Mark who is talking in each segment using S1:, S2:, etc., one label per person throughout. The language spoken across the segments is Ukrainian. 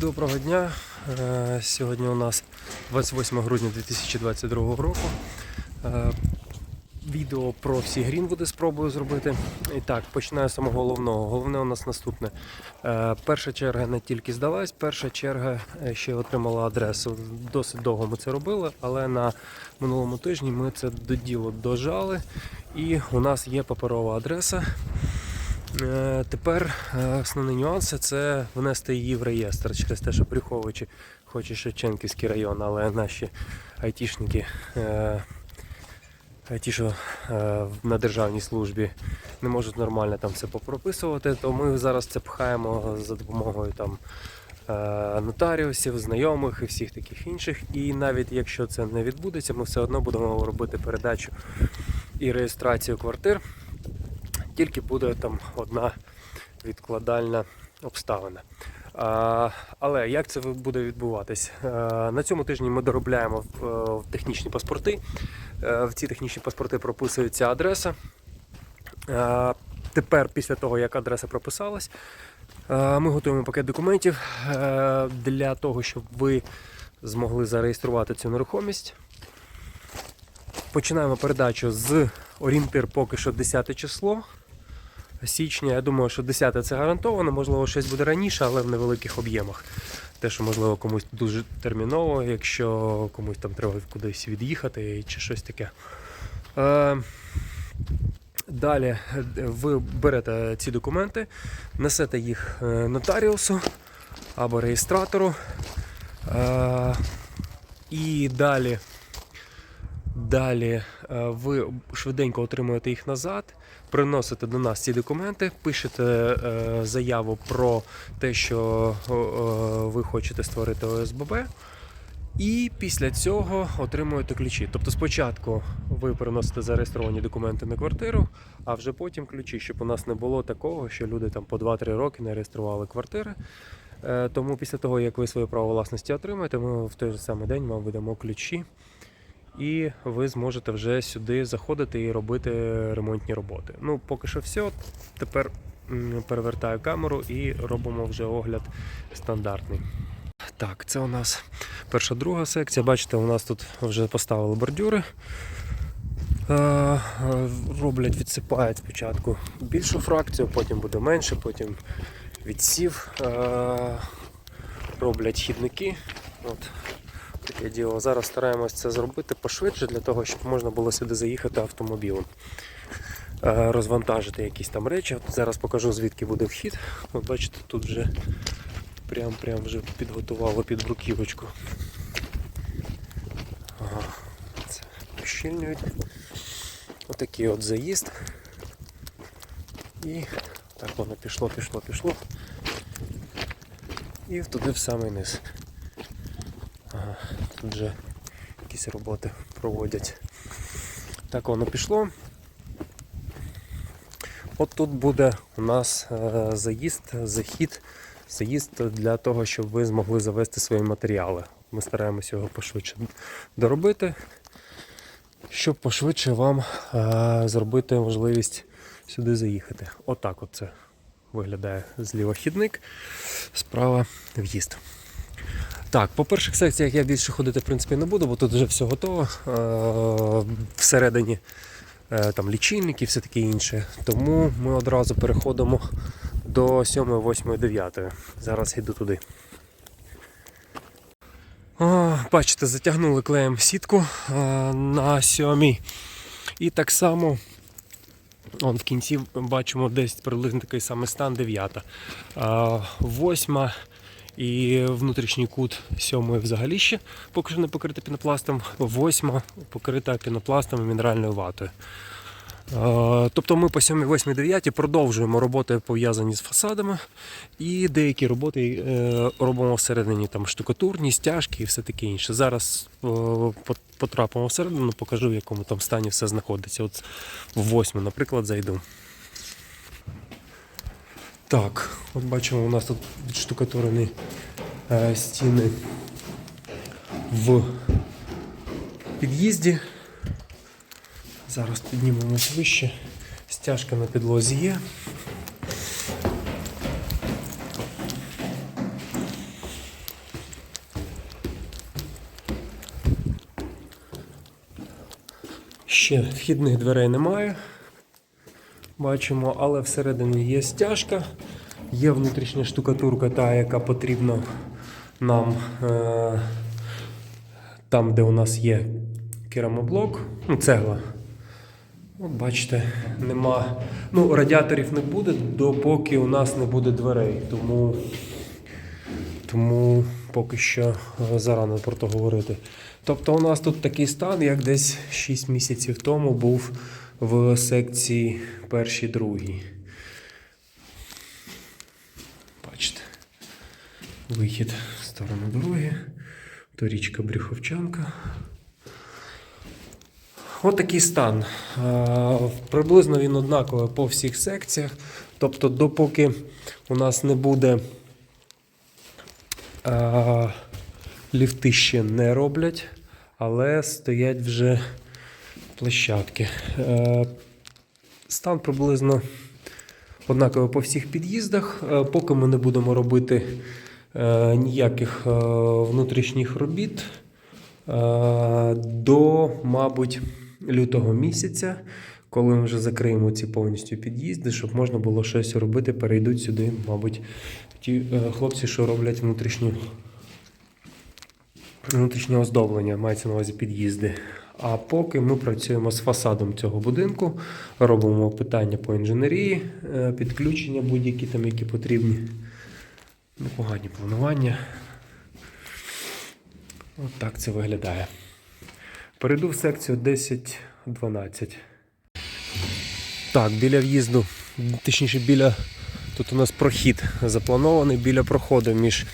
S1: Доброго дня. Е, Сьогодні у нас 28 грудня 2022 року. Е, Відео про всі Грінвуди спробую зробити. І так, починаю з самого головного. Головне у нас наступне. Е, Перша черга не тільки здалась, перша черга ще отримала адресу. Досить довго ми це робили, але на минулому тижні ми це до діло дожали. І у нас є паперова адреса. Е, Тепер е, основний нюанс це внести її в реєстр через те, що Брюховичі хоче Шевченківський район, але наші айтішники, е, ті, що на державній службі, не можуть нормально там все попрописувати, то ми зараз це пхаємо за допомогою там. Нотаріусів, знайомих і всіх таких інших. І навіть якщо це не відбудеться, ми все одно будемо робити передачу і реєстрацію квартир тільки буде там одна відкладальна обставина. А, але як це буде відбуватись? А, на цьому тижні ми доробляємо в, е, в технічні паспорти. Е, В ці технічні паспорти прописується адреса. А, тепер, після того, як адреса прописалась, е, ми готуємо пакет документів е, для того, щоб ви змогли зареєструвати цю нерухомість. Починаємо передачу з орієнтир поки що 10 число січня. Я думаю, що 10 це гарантовано, можливо, щось буде раніше, але в невеликих об'ємах. Те, що можливо комусь дуже терміново, якщо комусь там треба кудись від'їхати чи щось таке. Е, Далі ви берете ці документи, несете їх е, нотаріусу або реєстратору. Е, І далі Далі ви швиденько отримуєте їх назад, приносите до нас ці документи, пишете е, заяву про те, що е, ви хочете створити ОСББ. І після цього отримуєте ключі. Тобто спочатку ви приносите зареєстровані документи на квартиру, а вже потім ключі, щоб у нас не було такого, що люди там по 2-3 роки не реєстрували квартири. Е, Тому після того, як ви своє право власності отримаєте, ми в той же самий день вам видамо ключі і ви зможете вже сюди заходити і робити ремонтні роботи. Ну, поки що все. Тепер перевертаю камеру і робимо вже огляд стандартний. Так, це у нас перша друга секція. Бачите, у нас тут вже поставили бордюри. Е, Роблять, відсипають спочатку більшу фракцію, потім буде менше, потім відсів. Е, Роблять хідники. От, таке діло. Зараз стараємось це зробити пошвидше для того, щоб можна було сюди заїхати автомобілем. Е, Розвантажити якісь там речі. От зараз покажу звідки буде вхід. От бачите, тут вже прям прям вже підготували під бруківочку. Ага, це ущільнюють. Отакий от заїзд. І так воно пішло, пішло, пішло. І туди в самий низ. Ага, тут вже якісь роботи проводять. Так воно пішло. От тут буде у нас е, заїзд, захід, заїзд для того, щоб ви змогли завести свої матеріали. Ми стараємося його пошвидше доробити, щоб пошвидше вам е, зробити можливість сюди заїхати. Отак от це виглядає зліва хідник, справа в'їзд. Так, по перших секціях я більше ходити в принципі не буду, бо тут вже все готово. Е, Всередині е, там лічильники і все таке інше. Тому ми одразу переходимо до 7, 8, 9. Зараз йду туди. О, бачите, затягнули клеєм сітку е, на 7. І так само Он в кінці бачимо десь приблизно такий самий стан 9. Восьма і внутрішній кут сьомої взагалі ще поки що не покрита пінопластом. Восьма покрита пінопластом і мінеральною ватою. Е, Тобто ми по 7, 8, 9 продовжуємо роботи пов'язані з фасадами і деякі роботи е, робимо всередині там штукатурні, стяжки і все таке інше. Зараз е, потрапимо всередину, покажу в якому там стані все знаходиться. От в 8, наприклад, зайду. Так, от бачимо, у нас тут відштукатурені е, стіни в під'їзді. Зараз піднімемось вище, стяжка на підлозі є. Ще вхідних дверей немає, бачимо, але всередині є стяжка є внутрішня штукатурка, та, яка потрібна нам е- там, де у нас є керамоблок, ну, цегла. От бачите, нема. Ну, радіаторів не буде, допоки у нас не буде дверей. Тому, тому поки що е, зарано про то говорити. Тобто у нас тут такий стан, як десь 6 місяців тому був в секції першій другій. Бачите. Вихід в сторону дороги. То річка Брюховчанка. От такий стан. Е, Приблизно він однаковий по всіх секціях. Тобто, допоки у нас не буде е, ліфти ще не роблять, але стоять вже площадки. Е, Стан приблизно однаковий по всіх під'їздах. Поки ми не будемо робити ніяких е, внутрішніх робіт. Е, До, мабуть, лютого місяця, коли ми вже закриємо ці повністю під'їзди, щоб можна було щось робити, перейдуть сюди, мабуть, ті е, хлопці, що роблять внутрішню, внутрішнє оздоблення, мається на увазі під'їзди. А поки ми працюємо з фасадом цього будинку, робимо питання по інженерії, е, підключення будь-які там, які потрібні. Непогані планування. От так це виглядає. Перейду в секцію 10-12. Так, біля в'їзду, точніше, біля. Тут у нас прохід запланований біля проходу між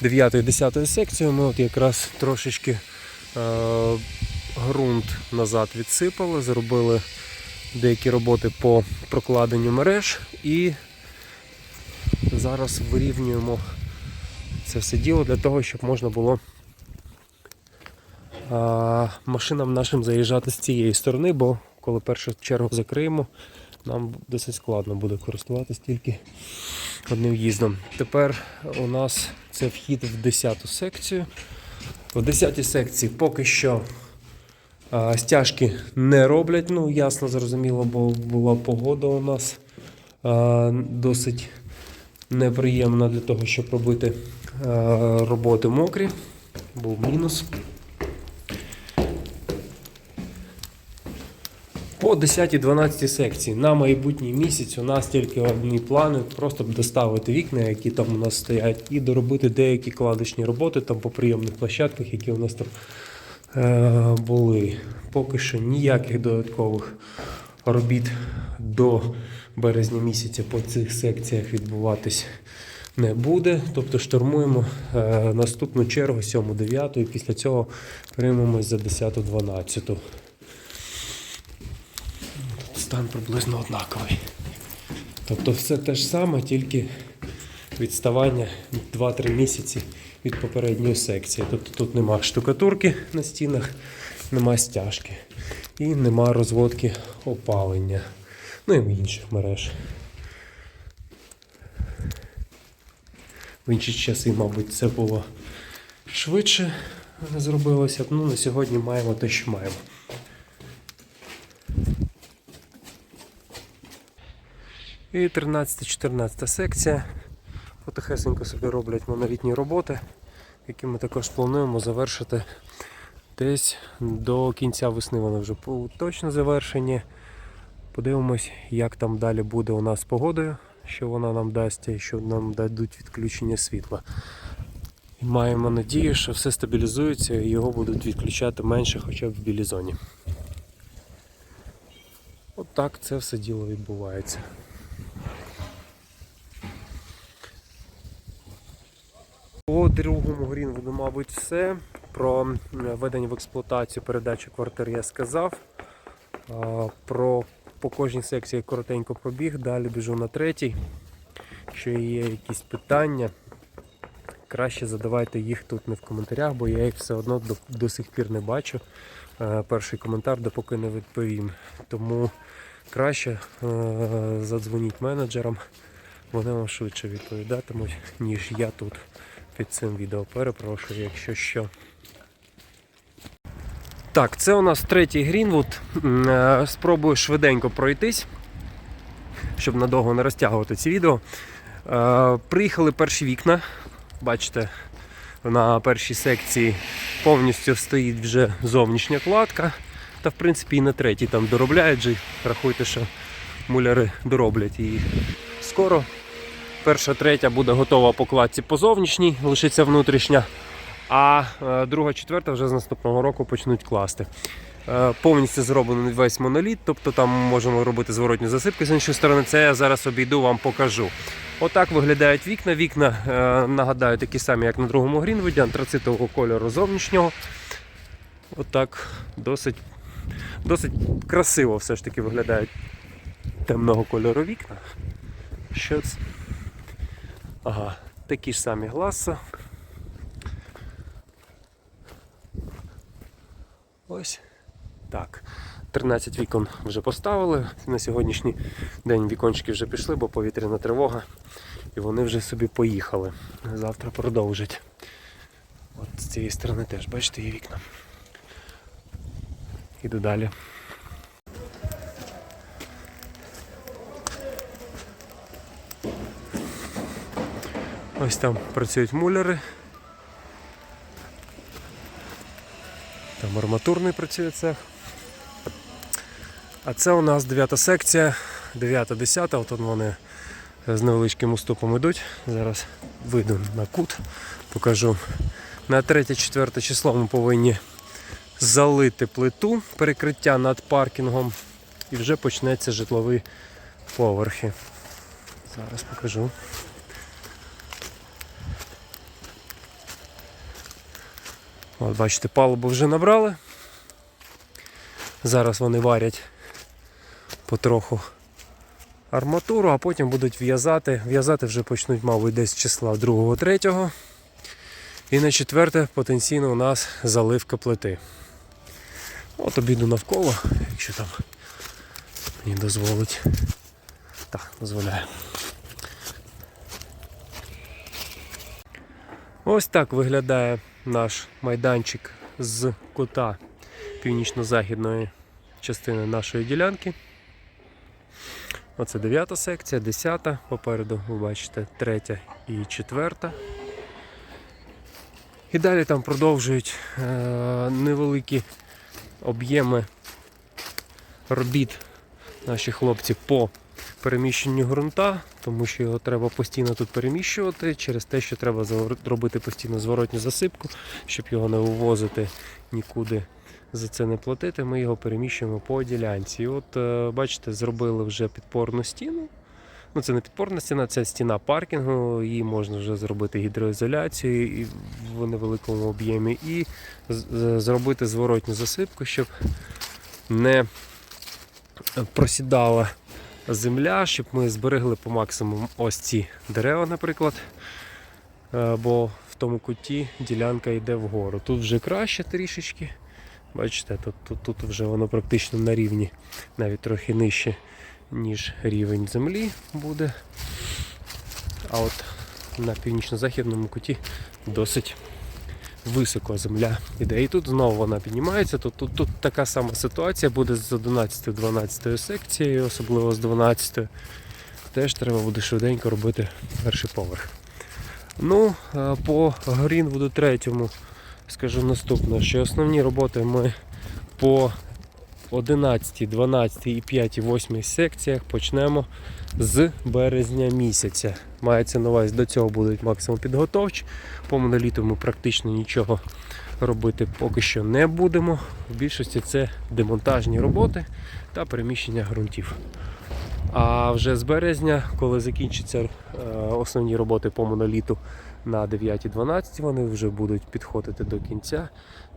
S1: 9 і 10 секцією. Ми от якраз трошечки е, ґрунт назад відсипали, зробили деякі роботи по прокладенню мереж і зараз вирівнюємо це все діло для того, щоб можна було а, машинам нашим заїжджати з цієї сторони, бо коли першу чергу закриємо, нам досить складно буде користуватись тільки одним в'їздом. Тепер у нас це вхід в 10 секцію. В 10 секції поки що а, стяжки не роблять. Ну, ясно, зрозуміло, бо була погода у нас а, досить неприємна для того, щоб робити роботи мокрі. Був мінус. По 10-12 секції на майбутній місяць у нас тільки одні плани, просто доставити вікна, які там у нас стоять, і доробити деякі кладочні роботи там по прийомних площадках, які у нас там е- були. Поки що ніяких додаткових робіт до березня місяця по цих секціях відбуватись не буде. Тобто штурмуємо е- наступну чергу 7-9 і після цього приймемось за 10-12. Стан приблизно однаковий. Тобто все те ж саме, тільки відставання 2-3 місяці від попередньої секції. Тобто тут нема штукатурки на стінах, нема стяжки і нема розводки опалення. Ну і в інших мереж. В інші часи, мабуть, це було швидше зробилося. Ну, на сьогодні маємо те, що маємо. І 13-14 секція. Потихесенько собі роблять монолітні роботи, які ми також плануємо завершити десь до кінця весни. Вони вже точно завершені. Подивимось, як там далі буде у нас з погодою, що вона нам дасть і що нам дадуть відключення світла. І маємо надію, що все стабілізується і його будуть відключати менше хоча б в білій зоні. От так це все діло відбувається. По другому Грінвуду, мабуть, все. Про введення в експлуатацію передачі квартир я сказав. Про по кожній секції коротенько пробіг, далі біжу на третій. Якщо є якісь питання, краще задавайте їх тут не в коментарях, бо я їх все одно до, до сих пір не бачу. Е, Перший коментар допоки не відповім. Тому краще е, задзвоніть менеджерам, вони вам швидше відповідатимуть, ніж я тут під цим відео. Перепрошую, якщо що. Так, це у нас третій Грінвуд. Е, Спробую швиденько пройтись, щоб надовго не розтягувати ці відео. Е, Приїхали перші вікна. Бачите, на першій секції повністю стоїть вже зовнішня кладка. Та в принципі і на третій там доробляють же. Рахуйте, що муляри дороблять її скоро. Перша, третя буде готова по кладці по зовнішній, лишиться внутрішня. А е, друга, четверта вже з наступного року почнуть класти. Е, Повністю зроблений весь моноліт, тобто там можемо робити зворотню засипку з іншої сторони. Це я зараз обійду, вам покажу. Отак виглядають вікна. Вікна, е, нагадаю, такі самі, як на другому Грінвуді, антрацитового кольору зовнішнього. Отак досить, досить красиво все ж таки виглядають темного кольору вікна. Що це? Ага, такі ж самі гласа. Ось так. 13 вікон вже поставили. На сьогоднішній день вікончики вже пішли, бо повітряна тривога. І вони вже собі поїхали. Завтра продовжать. От з цієї сторони теж, бачите, є вікна. Іду далі. Ось там працюють муляри. Там арматурний працює цех. А це у нас дев'ята секція, 9-10, от вони з невеличким уступом йдуть. Зараз вийду на кут, покажу. На 3-4 число ми повинні залити плиту перекриття над паркінгом і вже почнеться житлові поверхи. Зараз покажу. От бачите, палубу вже набрали. Зараз вони варять потроху арматуру, а потім будуть в'язати. В'язати вже почнуть, мабуть, десь числа 2-3. І на четверте потенційно у нас заливка плити. От обіду навколо, якщо там мені дозволить. Так, дозволяє. Ось так виглядає наш майданчик з кута північно-західної частини нашої ділянки. Оце 9 секція, 10, попереду ви бачите 3 і 4. І далі там продовжують е, невеликі об'єми робіт наші хлопці по переміщенню ґрунта, тому що його треба постійно тут переміщувати через те, що треба завор- робити постійно зворотню засипку, щоб його не вивозити нікуди за це не платити. Ми його переміщуємо по ділянці. І от е, бачите, зробили вже підпорну стіну. Ну, це не підпорна стіна, це стіна паркінгу. Її можна вже зробити гідроізоляцію в невеликому об'ємі, і зробити зворотню засипку, щоб не просідала земля, щоб ми зберегли по максимуму ось ці дерева, наприклад. Е, Бо в тому куті ділянка йде вгору. Тут вже краще трішечки. Бачите, тут, тут, тут вже воно практично на рівні, навіть трохи нижче, ніж рівень землі буде. А от на північно-західному куті досить високо земля іде. І тут знову вона піднімається. Тут, тут, тут така сама ситуація буде з 11-12 секцією, особливо з 12. Теж треба буде швиденько робити перший поверх. Ну, по Грінвуду третьому скажу наступне, що основні роботи ми по 11, 12 і 5, 8 секціях почнемо з березня місяця. Мається на увазі, до цього будуть максимум підготовчі. По моноліту ми практично нічого робити поки що не будемо. В більшості це демонтажні роботи та переміщення ґрунтів. А вже з березня, коли закінчаться е, основні роботи по моноліту на 9-12, вони вже будуть підходити до кінця,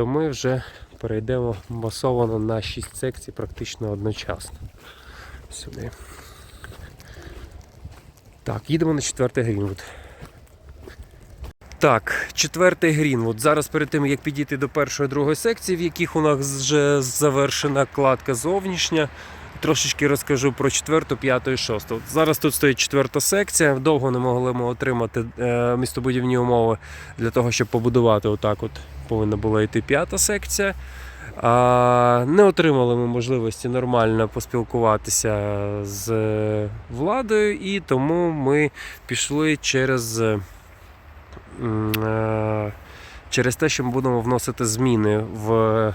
S1: то ми вже перейдемо масово на 6 секцій практично одночасно. Сюди. Так, їдемо на четвертий Грінвуд. Так, четвертий Грінвуд. Зараз перед тим, як підійти до першої другої секції, в яких у нас вже завершена кладка зовнішня, трошечки розкажу про четверту, п'яту і шосту. Зараз тут стоїть четверта секція. Довго не могли ми отримати е, містобудівні умови для того, щоб побудувати отак. От повинна була йти п'ята секція. Не отримали ми можливості нормально поспілкуватися з владою, і тому ми пішли через, е, через те, що ми будемо вносити зміни в, е,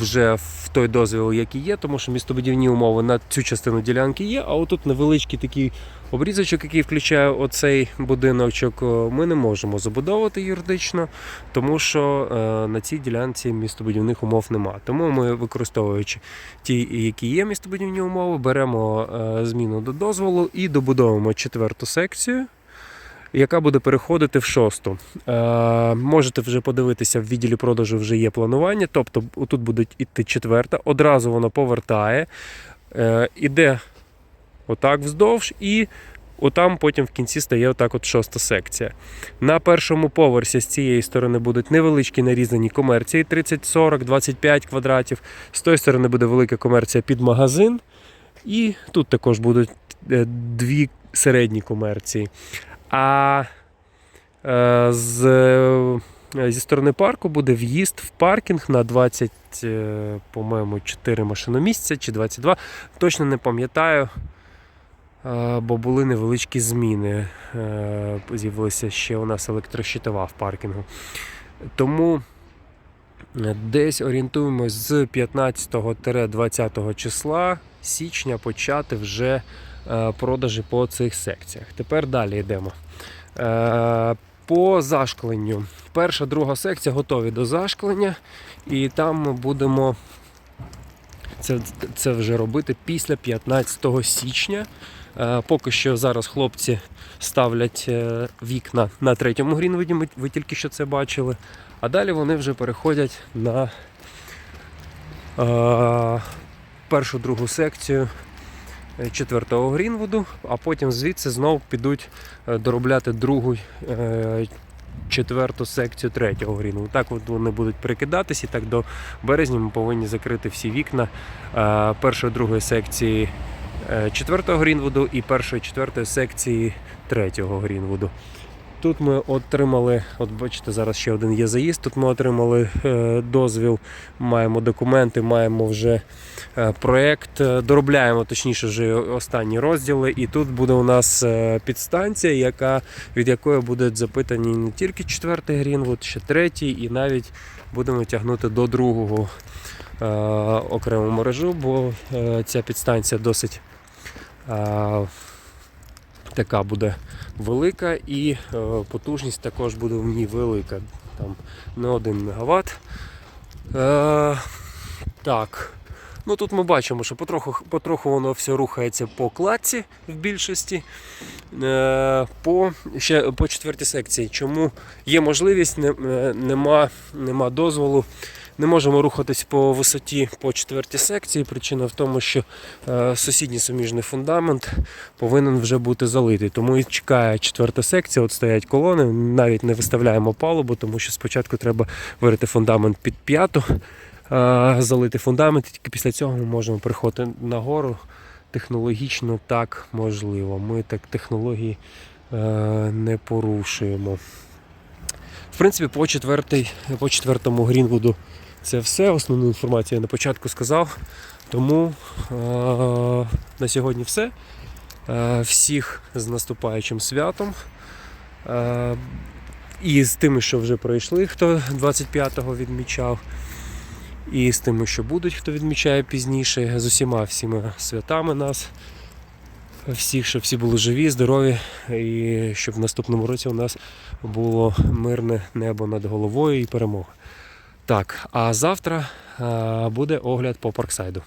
S1: вже в той дозвіл, який є, тому що містобудівні умови на цю частину ділянки є, а отут невеличкий такий обрізочок, який включає оцей будиночок, е, ми не можемо забудовувати юридично, тому що е, на цій ділянці містобудівних умов нема. Тому ми, використовуючи ті, які є містобудівні умови, беремо е, зміну до дозволу і добудовуємо четверту секцію. Яка буде переходити в шосту. Е, можете вже подивитися, в відділі продажу вже є планування. Тобто тут буде йти четверта, одразу воно повертає, е, іде отак вздовж, і отам потім в кінці стає отак от шоста секція. На першому поверсі з цієї сторони будуть невеличкі нарізані комерції 30, 40, 25 квадратів. З тої сторони буде велика комерція під магазин. І тут також будуть е, дві середні комерції. А е, з, е, зі сторони парку буде в'їзд в паркінг на 20, е, по-моєму, 4 машиномісця чи 22. Точно не пам'ятаю, бо були невеличкі зміни. З'явилася ще у нас електрощитова в паркінгу. Тому десь орієнтуємось з 15-20 числа січня почати вже продажі по цих секціях. Тепер далі йдемо. Е, По зашкленню. Перша, друга секція готові до зашклення, і там ми будемо це, це вже робити після 15 січня. Е, Поки що зараз хлопці ставлять е, вікна на третьому грінвуді, ми- ви тільки що це бачили. А далі вони вже переходять на е, першу другу секцію е, четвертого Грінвуду, а потім звідси знову підуть е, доробляти другу е, четверту секцію третього Грінвуду. Так от вони будуть перекидатись, і так до березня ми повинні закрити всі вікна е, першої другої секції е, четвертого Грінвуду і першої четвертої секції третього Грінвуду. Тут ми отримали, от бачите, зараз ще один є заїзд. Тут ми отримали е, дозвіл, маємо документи, маємо вже е, проєкт, е, доробляємо точніше вже останні розділи. І тут буде у нас підстанція, яка, від якої будуть запитані не тільки четвертий Грінвуд, ще третій, і навіть будемо тягнути до другого окрему мережу, бо ця підстанція досить. Така буде велика і е, потужність також буде в ній велика. Там не 1 МВт. Е, так. Ну тут ми бачимо, що потроху, потроху воно все рухається по кладці в більшості. Е, по, ще по четвертій секції. Чому є можливість, не, е, нема, нема дозволу. Не можемо рухатись по висоті по четвертій секції. Причина в тому, що е, сусідній суміжний фундамент повинен вже бути залитий. Тому і чекає четверта секція, от стоять колони, навіть не виставляємо палубу, тому що спочатку треба вирити фундамент під п'яту, е, залити фундамент, і тільки після цього ми можемо приходити нагору. Технологічно так можливо. Ми так технології е, не порушуємо. В принципі, по, четвертий, по четвертому Грінвуду це все. Основну інформацію я на початку сказав. Тому е, на сьогодні все. Е, всіх з наступаючим святом. Е, і з тими, що вже пройшли, хто 25-го відмічав, і з тими, що будуть, хто відмічає пізніше, з усіма всіма святами нас. Всіх, щоб всі були живі, здорові, і щоб в наступному році у нас було мирне небо над головою і перемога. Так, а завтра буде огляд по Парксайду.